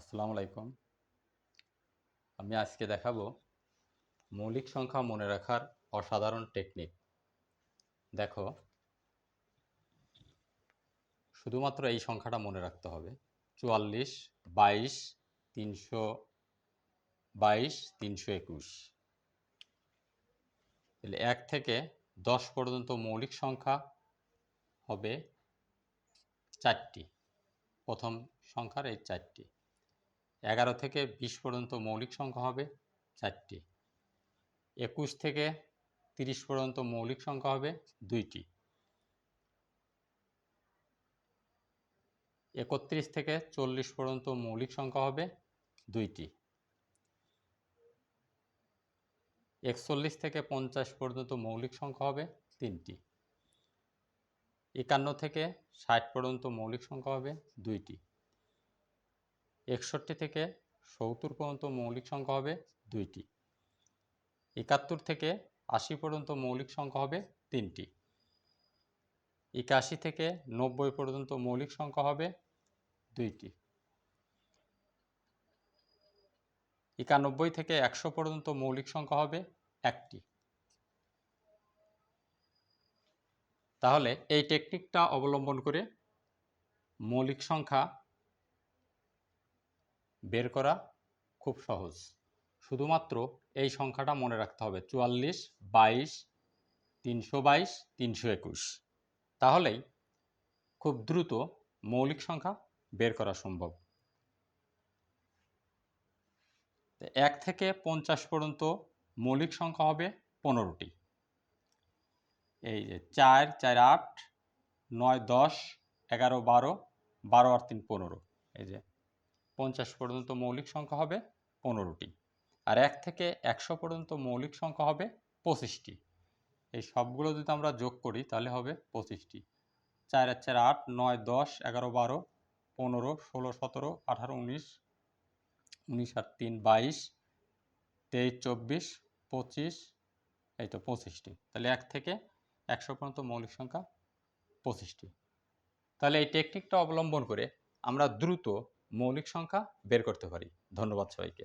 আসসালামু আলাইকুম। আমি আজকে দেখাবো মৌলিক সংখ্যা মনে রাখার অসাধারণ টেকনিক দেখো, শুধুমাত্র এই সংখ্যাটা মনে রাখতে হবে। চুয়াল্লিশ, বাইশ, তিনশো বাইশ, তিনশো একুশ। তাহলে এক থেকে দশ পর্যন্ত মৌলিক সংখ্যা হবে চারটি। প্রথম সংখ্যার এই চারটি। এগারো থেকে বিশ পর্যন্ত মৌলিক সংখ্যা হবে চারটি। একুশ থেকে তিরিশ পর্যন্ত মৌলিক সংখ্যা হবে দুইটি। একত্রিশ থেকে চল্লিশ পর্যন্ত মৌলিক সংখ্যা হবে দুইটি। একচল্লিশ থেকে পঞ্চাশ পর্যন্ত মৌলিক সংখ্যা হবে তিনটি। একান্ন থেকে ষাট পর্যন্ত মৌলিক সংখ্যা হবে দুইটি। একষট্টি থেকে সত্তর পর্যন্ত মৌলিক সংখ্যা হবে দুইটি। একাত্তর থেকে আশি পর্যন্ত মৌলিক সংখ্যা হবে তিনটি। একাশি থেকে নব্বই পর্যন্ত মৌলিক সংখ্যা হবে দুইটি। একানব্বই থেকে একশো পর্যন্ত মৌলিক সংখ্যা হবে একটি। তাহলে এই টেকনিকটা অবলম্বন করে মৌলিক সংখ্যা বের করা খুব সহজ। শুধুমাত্র এই সংখ্যাটা মনে রাখতে হবে। চুয়াল্লিশ, বাইশ, তিনশো বাইশ, তিনশো একুশ। তাহলেই খুব দ্রুত মৌলিক সংখ্যা বের করা সম্ভব। এক থেকে পঞ্চাশ পর্যন্ত মৌলিক সংখ্যা হবে পনেরোটি। এই যে চার চার আট, নয়, দশ, এগারো, বারো বারো আর তিন, পনেরো। এই যে পঞ্চাশ পর্যন্ত মৌলিক সংখ্যা হবে পনেরোটি আর এক থেকে একশো পর্যন্ত মৌলিক সংখ্যা হবে পঁচিশটি। এই সবগুলো যদি আমরা যোগ করি তাহলে হবে পঁচিশটি। চার এক চার আট, নয় দশ, এগারো বারো, পনেরো, ষোলো, সতেরো, আঠারো, উনিশ উনিশ আর তিন বাইশ, তেইশ, চব্বিশ, পঁচিশ, এই তো পঁচিশটি। তাহলে এক থেকে একশো পর্যন্ত মৌলিক সংখ্যা পঁচিশটি। তাহলে এই টেকনিকটা অবলম্বন করে আমরা দ্রুত মৌলিক সংখ্যা বের করতে পারি। ধন্যবাদ সবাইকে।